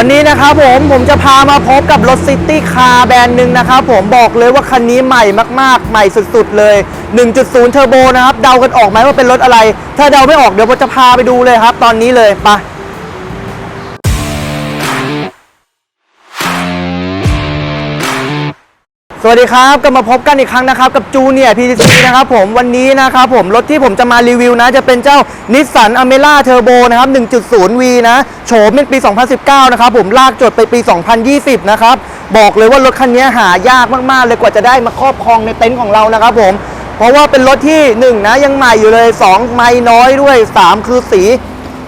วันนี้นะครับผมผมจะพามาพบกับรถซิตี้คาร์แบรนด์หนึ่งนะครับผมบอกเลยว่าคันนี้ใหม่มากๆ ใหม่สุดๆเลย 1.0 เทอร์โบนะครับ เดากันออกไหมว่าเป็นรถอะไร ถ้าเดาไม่ออกเดี๋ยวผมจะพาไปดูเลยครับ ตอนนี้เลยไป สวัสดีครับกลับมาพบกันอีกครั้งนะครับ กับจูเนียร์พีทีนะครับผมวันนี้นะครับผมรถที่ผมจะมารีวิวนะจะเป็นเจ้านิสสันอเมร่าเทอร์โบนะครับ 1.0V นะโฉมเป็นปี 2019 นะครับผมลากจดไปปี 2020 นะครับ บอกเลยว่ารถคันนี้หายากมาก ๆ เลยกว่าจะได้มาครอบครองในเต็นท์ของเรานะครับผม เพราะว่าเป็นรถที่ 1 นะ ยังใหม่อยู่เลย 2 ไม่น้อยด้วย 3 คือสี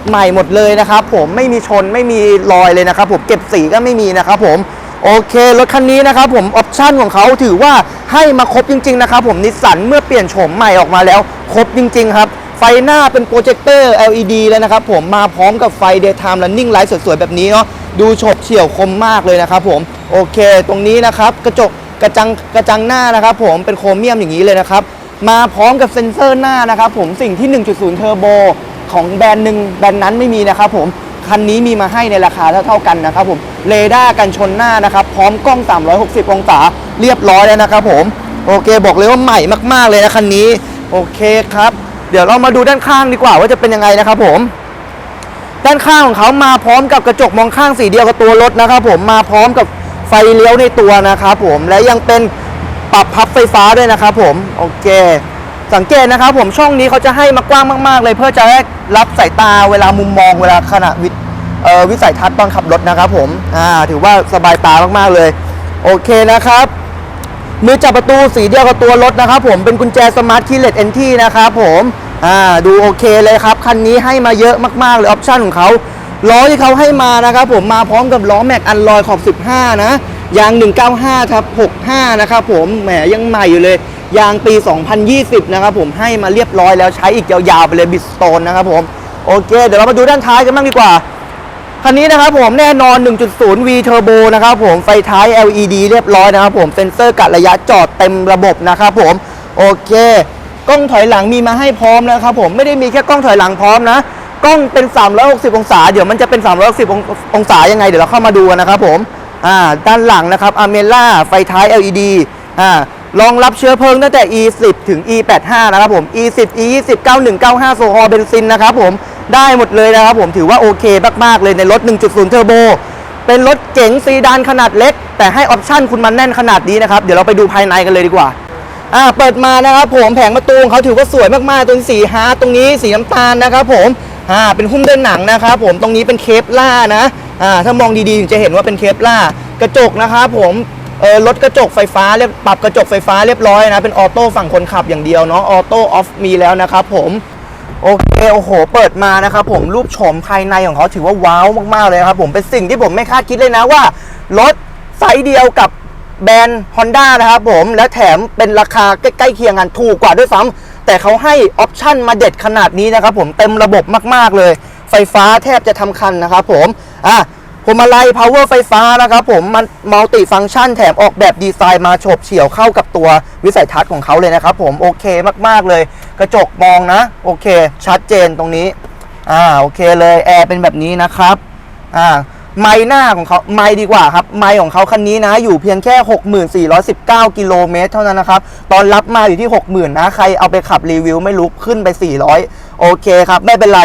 ใหม่หมดเลยนะครับผมไม่มีชนไม่มีรอยเลยนะครับผมเก็บสีก็ไม่มีนะครับผม โอเค รถคันนี้นะครับผมออปชั่นของเขาถือว่าให้มาครบจริง ๆ นะครับผมนิสสันเมื่อเปลี่ยนโฉมใหม่ออกมาแล้ว ครบจริง ๆ ครับ ไฟหน้าเป็นโปรเจคเตอร์ LED เลยนะครับผมมาพร้อมกับไฟ daytime running light สวย ๆ แบบนี้เนาะดูฉบเฉี่ยวคมมากเลยนะครับผมโอเค ตรงนี้นะครับกระจกกระจังกระจังหน้านะครับผมเป็นโครเมียมอย่างนี้เลยนะครับมาพร้อมกับเซ็นเซอร์หน้านะครับผมสิ่งที่ 1.0 เทอร์โบของแบรนด์หนึ่งแบรนด์นั้นไม่มีนะครับผม คันนี้มีมาให้ในราคาเท่าๆกันนะครับผมเรดาร์กันชนหน้านะครับ พร้อมกล้อง 360 องศาเรียบร้อยแล้วนะครับผม โอเคบอกเลยว่าใหม่มากๆเลยนะคันนี้ โอเคครับ เดี๋ยวเรามาดูด้านข้างดีกว่าว่าจะเป็นยังไงนะครับผม ด้านข้างของเขามาพร้อมกับกระจกมองข้างสีเดียวกับตัวรถนะครับผมมาพร้อมกับไฟเลี้ยวในตัวนะครับผมและยังเป็นปรับพับไฟฟ้าด้วยนะครับผมโอเค สังเกตนะครับผมช่องนี้เขาจะให้มากว้างมาก ๆ เลยเพื่อจะได้ รับสายตาเวลามุมมองเวลาขณะวิวิสัยทัศน์ตอนขับรถนะครับผมอ่าถือว่าสบายตามากๆเลย โอเคนะครับมือจับประตูสีเดียวกับตัวรถนะครับผมเป็นกุญแจสมาร์ทคีย์เลสเอนทีนะครับผมอ่าดูโอเคเลยครับ คันนี้ให้มาเยอะมากๆเลยออปชั่นของเขาล้อที่เขาให้มานะครับผมมาพร้อมกับล้อแม็กอันลอยขอบ 15 นะยาง 195ครับ65 นะครับผมแหมยังใหม่อยู่เลย ยางปี 2020 นะครับผมให้มาเรียบร้อยแล้วใช้อีกยาวๆไปเลยบิสโตนนะครับผมโอเค เดี๋ยวเรามาดูด้านท้ายกันบ้างดีกว่าคันนี้นะครับผมแน่นอน 1.0V Turbo นะครับผมไฟท้าย LED เรียบร้อยนะครับผมเซ็นเซอร์กัดระยะจอดเต็มระบบนะครับผมโอเคกล้องถอยหลังมีมาให้พร้อมแล้วครับผมไม่ได้มีแค่กล้องถอยหลังพร้อมนะกล้องเป็น 360 องศา เดี๋ยวมันจะเป็น 360 ององศายังไง เดี๋ยวเราเข้ามาดูนนะครับผมอ่าด้านหลังนะครับอเมล่าไฟท้าย LED อ่า รองรับเชื้อเพลิงตั้งแต่ E10 ถึง E85 นะครับผม E10 E20 91 95 โซฮอลเบนซินนะครับผมได้หมดเลยนะครับผมถือว่าโอเคมาก ๆ เลยในรถ 1.0 เทอร์โบ เป็นรถเก๋งซีดานขนาดเล็ก แต่ให้ออปชั่นคุณมันแน่นขนาดนี้นะครับ เดี๋ยวเราไปดูภายในกันเลยดีกว่าอ่า เปิดมานะครับผมแผงประตูเขาถือว่าสวยมากๆตรงสีฮาร์ดตรงนี้สีน้ำตาลนะครับผมอ่าเป็นหุ้มด้วยหนังนะครับผมตรงนี้เป็นเคปล่านะอ่าถ้ามองดีๆถึงจะเห็นว่าเป็นเคปล่ากระจกนะครับผม เออรถกระจกไฟฟ้าเรียบปรับกระจกไฟฟ้าเรียบร้อยนะ เป็นออโต้ฝั่งคนขับอย่างเดียวเนาะออโต้ออฟมีแล้วนะครับผมโอเคโอ้โห เปิดมานะครับผมรูปโฉมภายในของเขาถือว่าว้าวมากๆเลยครับผมเป็นสิ่งที่ผมไม่คาดคิดเลยนะว่า รถไซส์เดียวกับแบรนด์ Honda นะครับผมและแถมเป็นราคาใกล้ๆเคียงกันถูกกว่าด้วยซ้ำแต่เขาให้ออปชั่นมาเด็ดขนาดนี้นะครับผมเต็มระบบมากๆเลย ไฟฟ้าแทบจะทำคันนะครับผมอะ พวงมาลัย power ไฟฟ้านะครับผมมันมัลติฟัง c t ชันแถมออกแบบดีไซน์มาโฉบเฉี่ยวเข้ากับตัววิสัยทัศน์ของเขาเลยนะครับผมโอเคมากๆเลย กระจกมองนะ โอเค ชัดเจนตรงนี้อ่าโอเคเลยแอร์เป็นแบบนี้นะครับอ่าไมล์หน้าของเขาไมล์ดีกว่าครับ ไมล์ของเขาคันนี้นะ อยู่เพียงแค่ 6419 กิโลเมตรเท่านั้นนะครับ ตอนรับมาอยู่ที่ 60,000นะ ใครเอาไปขับรีวิวไม่รู้ขึ้นไป 400 โอเคครับ ไม่เป็นไร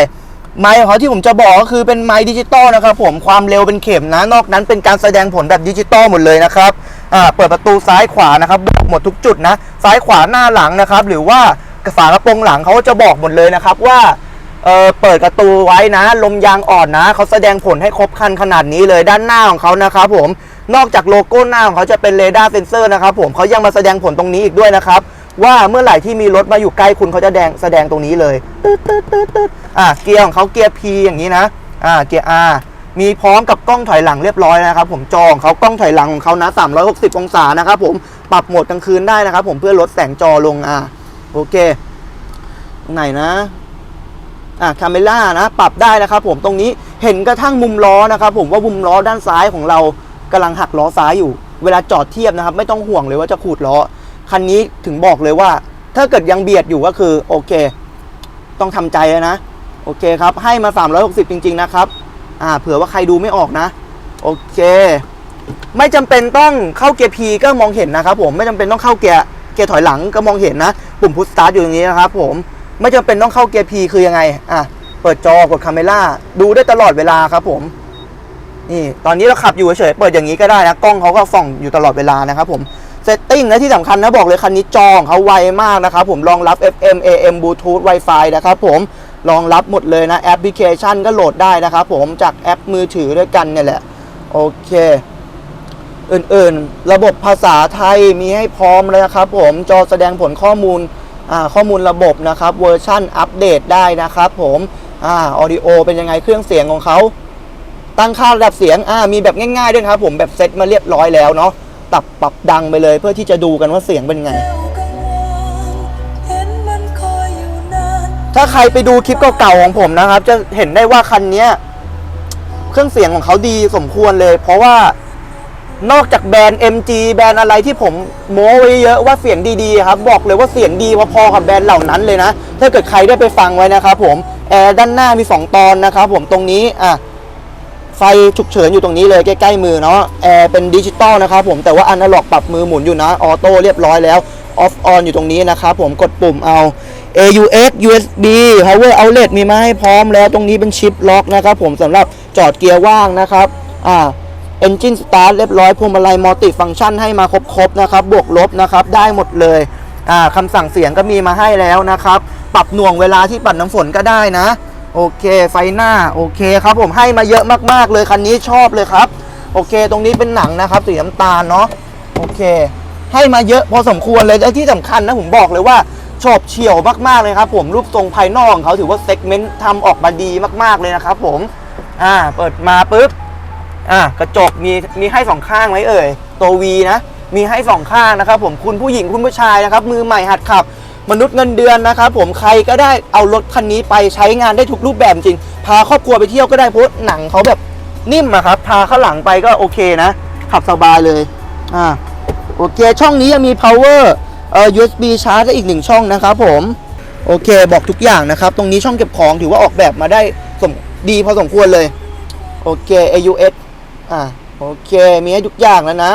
ไมค์ของเขาที่ผมจะบอกก็คือเป็นไมค์ดิจิตอลนะครับผมความเร็วเป็นเข็มนะนอกนั้นเป็นการแสดงผลแบบดิจิตอลหมดเลยนะครับเปิดประตูซ้ายขวานะครับบอกหมดทุกจุดนะซ้ายขวาหน้าหลังนะครับ หรือว่าฝากระโปรงหลังเขาก็จะบอกหมดเลยนะครับว่าเเปิดประตูไว้นะ ลมยางอ่อนนะเขาแสดงผลให้ครบคันขนาดนี้เลยด้านหน้าของเขานะครับผมนอกจากโลโก้หน้าของเขาจะเป็นเรดาร์เซนเซอร์นะครับผมเขายังมาแสดงผลตรงนี้อีกด้วยนะครับ ว่าเมื่อไหร่ที่มีรถมาอยู่ใกล้คุณเขาจะแดงแสดงตรงนี้เลยตึ๊ดตึ๊ดตึ๊ดตึ๊ดอะเกียร์ของเขาเกียร์ P อย่างนี้นะอ่าเกียร์ R มีพร้อมกับกล้องถอยหลังเรียบร้อยนะครับผมจอของเขากล้องถอยหลังของเขานะ 360 องศานะครับผมปรับโหมดกลางคืนได้นะครับผมเพื่อลดแสงจอลงอะโอเคตรงไหนนะอะคาเมล่านะ ปรับได้นะครับผมตรงนี้เห็นกระทั่งมุมล้อนะครับผมว่ามุมล้อด้านซ้ายของเรากำลังหักล้อซ้ายอยู่ เวลาจอดเทียบนะครับ ไม่ต้องห่วงเลยว่าจะขูดล้อ คันนี้ถึงบอกเลยว่า ถ้าเกิดยังเบียดอยู่ก็คือโอเค ต้องทำใจนะ โอเคครับ ให้มา 360 จริง ๆ นะครับ อ่า เผื่อว่าใครดูไม่ออกนะ โอเค ไม่จำเป็นต้องเข้าเกียร์ P ก็มองเห็นนะครับผมไม่จำเป็นต้องเข้าเกียร์เกียร์ถอยหลังก็มองเห็นนะ ปุ่มพุชสตาร์ทอยู่ตรงนี้นะครับผมไม่จำเป็นต้องเข้าเกียร์ P คือยังไง อะ เปิดจอกดคาเมล่าดูได้ตลอดเวลาครับผมนี่ ตอนนี้เราขับอยู่เฉยๆเปิดอย่างนี้ก็ได้นะ กล้องเขาก็ส่องอยู่ตลอดเวลานะครับผม เซตติ้งและที่สำคัญนะบอกเลยคันนี้จองเขาไวมากนะครับผมรองรับ FM AM Bluetooth Wi-Fi นะครับผมรองรับหมดเลยนะแอปพลิเคชันก็โหลดได้นะครับผมจากแอปมือถือด้วยกันเนี่ยแหละ โอเค อื่นๆ ระบบภาษาไทยมีให้พร้อมเลยนะครับผมจอแสดงผลข้อมูลข้อมูลระบบนะครับเวอร์ชั่นอัปเดตได้นะครับผมออดิโอเป็นยังไงเครื่องเสียงของเขาตั้งค่าระดับเสียงมีแบบง่ายๆด้วยครับผมแบบเซตมาเรียบร้อยแล้วเนาะ ตับปรับดังไปเลย เพื่อที่จะดูกันว่าเสียงเป็นไง ถ้าใครไปดูคลิปเก่าๆของผมนะครับ จะเห็นได้ว่าคันนี้เครื่องเสียงของเขาดีสมควรเลย เพราะว่านอกจากแบรนด์ MG แบรนด์อะไรที่ผมโม้ไว้เยอะว่าเสียงดีๆครับ บอกเลยว่าเสียงดีพอๆกับแบรนด์เหล่านั้นเลยนะ ถ้าเกิดใครได้ไปฟังไว้นะครับผมแอร์ด้านหน้ามี 2 ตอนนะครับผมตรงนี้อะ ไฟฉุกเฉินอยู่ตรงนี้เลยใกล้ๆมือเนาะแอร์เป็นดิจิตอลนะครับผมแต่ว่าอนาล็อกปรับมือหมุนอยู่นะออโต้เรียบร้อยแล้วออฟออนอยู่ตรงนี้นะครับผมกดปุ่มเอา AUX USB Power Outlet มีมาให้พร้อมแล้วตรงนี้เป็นชิปล็อกนะครับผมสำหรับจอดเกียร์ว่างนะครับอ่า Engine Start เรียบร้อยพวงมาลัยมัลติฟังชันให้มาครบๆนะครับบวกลบนะครับได้หมดเลยอ่าคำสั่งเสียงก็มีมาให้แล้วนะครับ ปรับหน่วงเวลาที่ปัดน้ำฝนก็ได้นะ โอเค ไฟหน้าโอเคครับผมให้มาเยอะมากๆเลยคันนี้ชอบเลยครับ โอเค ตรงนี้เป็นหนังนะครับสีน้ำตาลเนาะโอเค ให้มาเยอะพอสมควรเลยและที่สำคัญนะผมบอกเลยว่าชอบเฉียวมากๆเลยครับผมรูปทรงภายนอกของเขาถือว่าเซกเมนต์ทำออกมาดีมากๆเลยนะครับผมอ่าเปิดมาปุ๊บอะกระจกมีมีให้สองข้างไหมเอ่ยตัว V นะมีให้สองข้างนะครับผมคุณผู้หญิงคุณผู้ชายนะครับมือใหม่หัดขับ มนุษย์เงินเดือนนะครับผมใครก็ได้เอารถคันนี้ไปใช้งานได้ทุกรูปแบบจริง พาครอบครัวไปเที่ยวก็ได้เพราะหนังเขาแบบนิ่มอะครับ พาข้างหลังไปก็โอเคนะ ขับสบายเลยอ่าโอเค ช่องนี้ยังมี power เอ่อ USB ชาร์จได้อีกหนึ่งช่องนะครับผมโอเค บอกทุกอย่างนะครับ ตรงนี้ช่องเก็บของถือว่าออกแบบมาได้สมดีพอสมควรเลยโอเค AUX อ่าโอเค มีให้ทุกอย่างแล้วนะ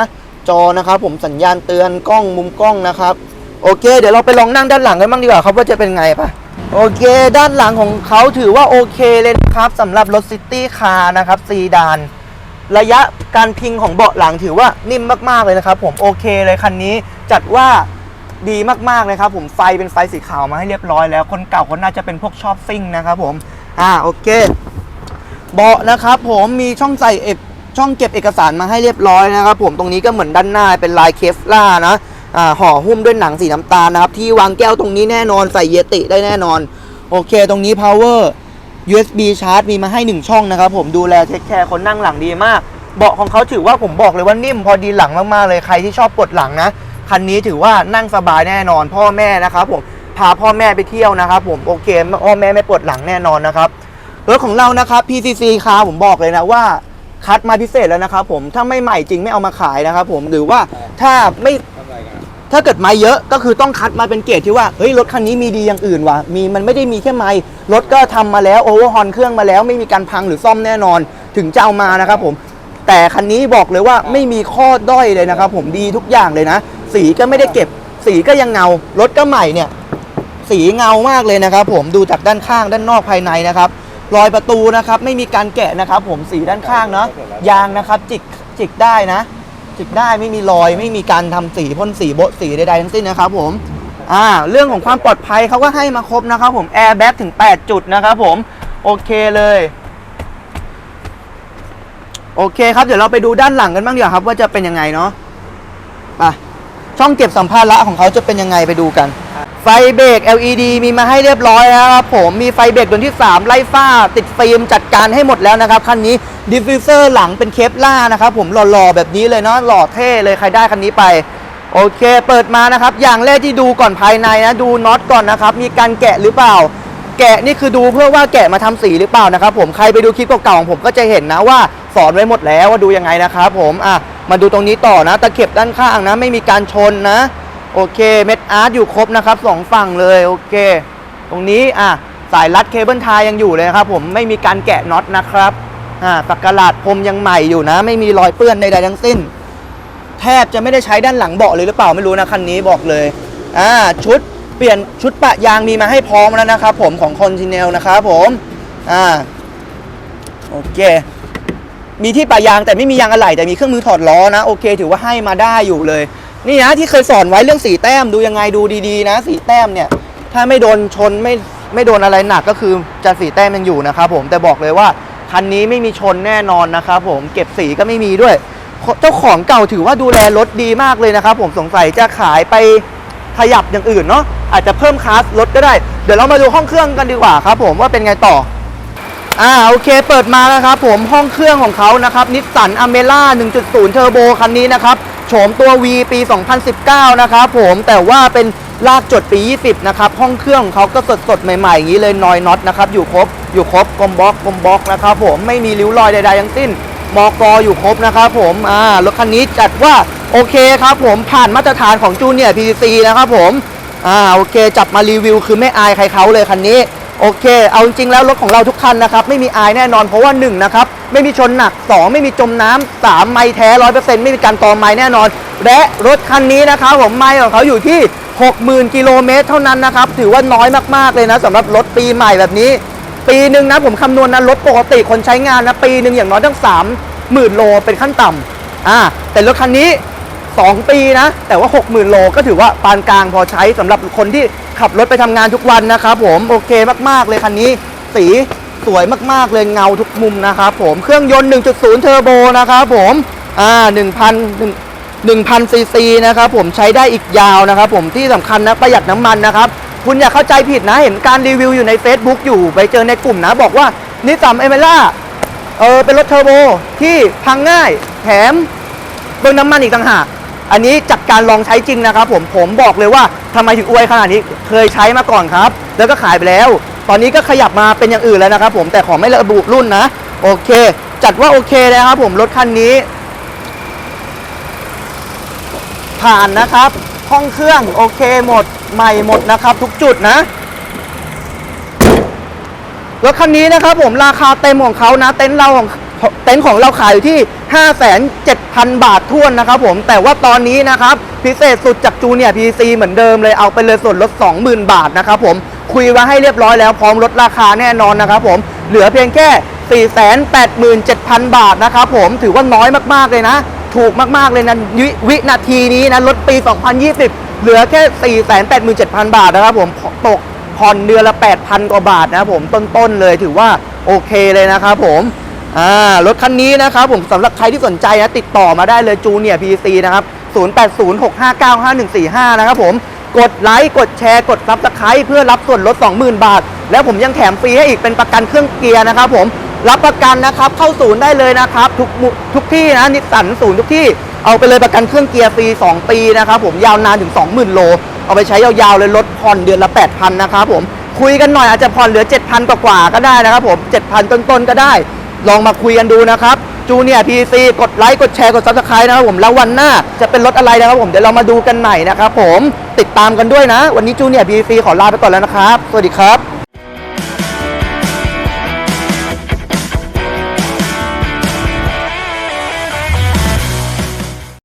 จอนะครับผมสัญญาณเตือนกล้องมุมกล้องนะครับ โอเค เดี๋ยวเราไปลองนั่งด้านหลังกันบ้างดีกว่าครับว่าจะเป็นไงปะโอเค ด้านหลังของเขาถือว่าโอเคเลยนะครับสำหรับรถซิตี้คาร์นะครับซีดานระยะการพิงของเบาะหลังถือว่านิ่มมากๆเลยนะครับ ผมโอเคเลยคันนี้จัดว่าดีมากๆเลยครับผมไฟเป็นไฟสีขาวมาให้เรียบร้อยแล้ว คนเก่าคนน่าจะเป็นพวกชอบซิ่งนะครับผมอ่าโอเค เบาะนะครับผมมีช่องใส่เอกช่องเก็บเอกสารมาให้เรียบร้อยนะครับผมตรงนี้ก็เหมือนด้านหน้าเป็นลายเคฟล่านะ ห่อหุ้มด้วยหนังสีน้ำตาลนะครับ ที่วางแก้วตรงนี้แน่นอนใส่เยติได้แน่นอน โอเค ตรงนี้ power USB ชาร์จมีมาให้ 1 ช่องนะครับ ผมดูแลเทคแคร์คนนั่งหลังดีมาก เบาะของเขาถือว่าผมบอกเลยว่านิ่มพอดีหลังมากๆเลยใครที่ชอบปวดหลังนะ คันนี้ถือว่านั่งสบายแน่นอน พ่อแม่นะครับผมพาพ่อแม่ไปเที่ยวนะครับผมโอเคพ่อแม่ไม่ปวดหลังแน่นอนนะครับรถของเรานะครับ PCC คาผมบอกเลยนะว่าคัดมาพิเศษแล้วนะครับผมถ้าไม่ใหม่จริงไม่เอามาขายนะครับผมหรือว่าถ้าไม่ ถ้าเกิดไม้เยอะก็คือต้องคัดมาเป็นเกรดที่ว่าเฮ้ยรถคันนี้มีดีอย่างอื่นว่ะมีมันไม่ได้มีแค่ไม้รถก็ทำมาแล้วโอเวอร์ฮอนเครื่องมาแล้ว ไม่มีการพังหรือซ่อมแน่นอน ถึงจะเอามานะครับผมแต่คันนี้บอกเลยว่าไม่มีข้อด้อยเลยนะครับผมดีทุกอย่างเลยนะ สีก็ไม่ได้เก็บ สีก็ยังเงารถก็ใหม่เนี่ย สีเงามากเลยนะครับ ผมดูจากด้านข้างด้านนอกภายในนะครับรอยประตูนะครับไม่มีการแกะนะครับ ผมสีด้านข้างเนาะยางนะครับจิกจิกได้นะ จิกได้ไม่มีรอยไม่มีการทำสีพ่นสีโบะสีใดๆทั้งสิ้นนะครับผมอ่าเรื่องของความปลอดภัยเขาก็ให้มาครบนะครับผมแอร์แบ็กถึง 8 จุดนะครับผมโอเคเลยโอเคครับเดี๋ยวเราไปดูด้านหลังกันบ้างดีกว่าครับ ว่าจะเป็นยังไงเนาะไปช่องเก็บสัมภาระของเขาจะเป็นยังไงไปดูกัน ไฟเบรก LED มีมาให้เรียบร้อยแล้วครับผมมีไฟเบรกดวงที่ 3 ไล่ฟ้า ติดฟิล์มจัดการให้หมดแล้วนะครับ คันนี้ดิฟฟิวเซอร์หลังเป็นเคปล่านะครับผมหล่อๆแบบนี้เลยเนาะหล่อเท่เลยใครได้คันนี้ไป โอเค เปิดมานะครับ อย่างแรกที่ดูก่อนภายในนะ ดูน็อตก่อนนะครับ มีการแกะหรือเปล่า แกะนี่คือดูเพื่อว่าแกะมาทำสีหรือเปล่านะครับผมใครไปดูคลิปเก่าๆของผมก็จะเห็นนะว่าสอนไว้หมดแล้วว่าดูยังไงนะครับผมอะมาดูตรงนี้ต่อนะตะเข็บด้านข้างนะ ไม่มีการชนนะ โอเคเม็ดอาร์ตอยู่ครบนะครับสองฝั่งเลยโอเค ตรงนี้อะสายรัดเคเบิลไทยยังอยู่เลยครับ ผมไม่มีการแกะน็อตนะครับอ่าปักกระลาดพรมยังใหม่อยู่นะ ไม่มีรอยเปื้อนใดๆทั้งสิ้น แทบจะไม่ได้ใช้ด้านหลังเบาะเลยหรือเปล่าไม่รู้นะคันนี้บอกเลยอ่าชุดเปลี่ยนชุดปะยางมีมาให้พร้อมแล้วนะครับผมของคอนติเนลนะครับผมอ่าโอเค มีที่ปะยางแต่ไม่มียางอะไหล่แต่มีเครื่องมือถอดล้อนะโอเค ถือว่าให้มาได้อยู่เลย นี่นะที่เคยสอนไว้เรื่องสีแต้มดูยังไงดูดีๆ นะ สีแต้มเนี่ย ถ้าไม่โดนชนไม่ไม่โดนอะไรหนักก็คือจะสีแต้มยังอยู่นะครับผมแต่บอกเลยว่าคันนี้ไม่มีชนแน่นอนนะครับผมเก็บสีก็ไม่มีด้วย เจ้าของเก่าถือว่าดูแลรถดีมากเลยนะครับผมสงสัยจะขายไปขยับอย่างอื่นเนาะอาจจะเพิ่มคลาสรถก็ได้ เดี๋ยวเรามาดูห้องเครื่องกันดีกว่าครับ ผมว่าเป็นไงต่ออ่าโอเคเปิดมาแล้วครับผมห้องเครื่องของเขานะครับนิสสันอเมร่า1.0 เทอร์โบคันนี้นะครับ โฉมตัว V ปี 2019 นะครับผมแต่ว่าเป็นลากจดปี 20 นะครับ ห้องเครื่องเขาก็สดสดใหม่ๆ อย่างนี้เลยนอยน็อตนะครับ อยู่ครบ อยู่ครบกลมบล็อกกลมบล็อกนะครับผมไม่มีริ้วรอยใดๆทั้งสิ้นมอกออยู่ครบนะครับผมอ่ารถคันนี้จัดว่าโอเคครับผมผ่านมาตรฐานของจูเนียร์ PCC นะครับผมอ่าโอเค จับมารีวิวคือไม่อายใครเขาเลยคันนี้ โอเค เอาจริงแล้วรถของเราทุกคันนะครับไม่มีอายแน่นอนเพราะว่า1นะครับไม่มีชนหนัก 2 ไม่มีจมน้ำ3ไม่แท้ร้อยเปอร์เซ็นต์ไม่มีการตอไม้แน่นอน และรถคันนี้นะครับผมไม้ของเขาอยู่ที่ 60,000 กิโลเมตรเท่านั้นนะครับถือว่าน้อยมากๆเลยนะสำหรับรถปีใหม่แบบนี้ ปีหนึ่งนะผมคำนวณนะรถปกติคนใช้งานนะปีหนึ่งอย่างน้อยตั้ง3 0,000โลเป็นขั้นต่ำอ่าแต่รถคันนี้ 2 ปีนะ แต่ว่า 60,000 โลก็ถือว่าปานกลางพอใช้สำหรับคนที่ขับรถไปทำงานทุกวันนะครับผมโอเคมากๆเลยคันนี้ สีสวยมากๆเลยเงาทุกมุมนะครับผมเครื่องยนต์ 1.0 เทอร์โบนะครับผมอ่า1,000 1,000ซีซีนะครับผมใช้ได้อีกยาวนะครับผมที่สำคัญนะประหยัดน้ำมันนะครับคุณอย่าเข้าใจผิดนะเห็นการรีวิวอยู่ใน Facebook อยู่ไปเจอในกลุ่มนะ บอกว่านิสสันเอเมล่าเออเป็นรถเทอร์โบที่พังง่ายแถมเบิ่งน้ำมันอีกต่างหาก อันนี้จากการลองใช้จริงนะครับผมผมบอกเลยว่าทำไมถึงอวยขนาดนี้เคยใช้มาก่อนครับ แล้วก็ขายไปแล้ว ตอนนี้ก็ขยับมาเป็นอย่างอื่นแล้วนะครับผมแต่ขอไม่ระบุรุ่นนะ โอเค จัดว่าโอเคเลยนะครับผมรถคันนี้ ผ่านนะครับห้องเครื่องโอเคหมดใหม่หมดนะครับทุกจุดนะรถคันนี้นะครับผมราคาเต็มของเขานะ เต็นท์เราของ เต็นท์ของเราขายอยู่ที่ 5 7 0 0 0บาททวนนะครับผม แต่ว่าตอนนี้นะครับ พิเศษสุดจากจูเนียร์พีซีเหมือนเดิมเลยเอาไปเลยส่วนลด 20,000 บาทนะครับผม คุยไว้ให้เรียบร้อยแล้วพร้อมลดราคาแน่นอนนะครับผม เหลือเพียงแค่ 487,000 บาทนะครับผม ถือว่าน้อยมากๆเลยนะ ถูกมากๆเลยนะวิวินาทีนี้นะ ลดปี 2020 เหลือแค่ 487,000 บาทนะครับผม ตกผ่อนเดือนละ 8,000 กว่าบาทนะครับผม ต้นๆเลยถือว่าโอเคเลยนะครับผม อ่ารถคันนี้นะครับผมสำหรับใครที่สนใจนะติดต่อมาได้เลยจูเนียร์พีซีนะครับ 0806595145 นะครับผมกดไลค์กดแชร์กดซับสไครต์เพื่อรับส่วนลด 20,000 บาท แล้วผมยังแถมฟรีให้อีกเป็นประกันเครื่องเกียร์นะครับผมรับประกันนะครับเข้าศูนย์ได้เลยนะครับ ทุกทุกที่นะนิสสันศูนย์ทุกที่เอาไปเลยประกันเครื่องเกียร์ฟรี 2 ปีนะครับผมยาวนานถึง 20,000 โล เอาไปใช้ยาวๆเลยลดผ่อนเดือนละ 8,000 นะครับผมคุยกันหน่อยอาจจะผ่อนเหลือ 7,000 กว่าๆก็ได้นะครับผม 7,000 ต้นๆก็ได้ ลองมาคุยกันดูนะครับจูเนียร์พีซีกดไลค์กดแชร์กดซับสไครต์นะครับผมแล้ววันหน้าจะเป็นรถอะไรนะครับผมเดี๋ยวเรามาดูกันใหม่นะครับผมติดตามกันด้วยนะ วันนี้จูเนียร์พีซีขอลาไปก่อนแล้วนะครับ สวัสดีครับ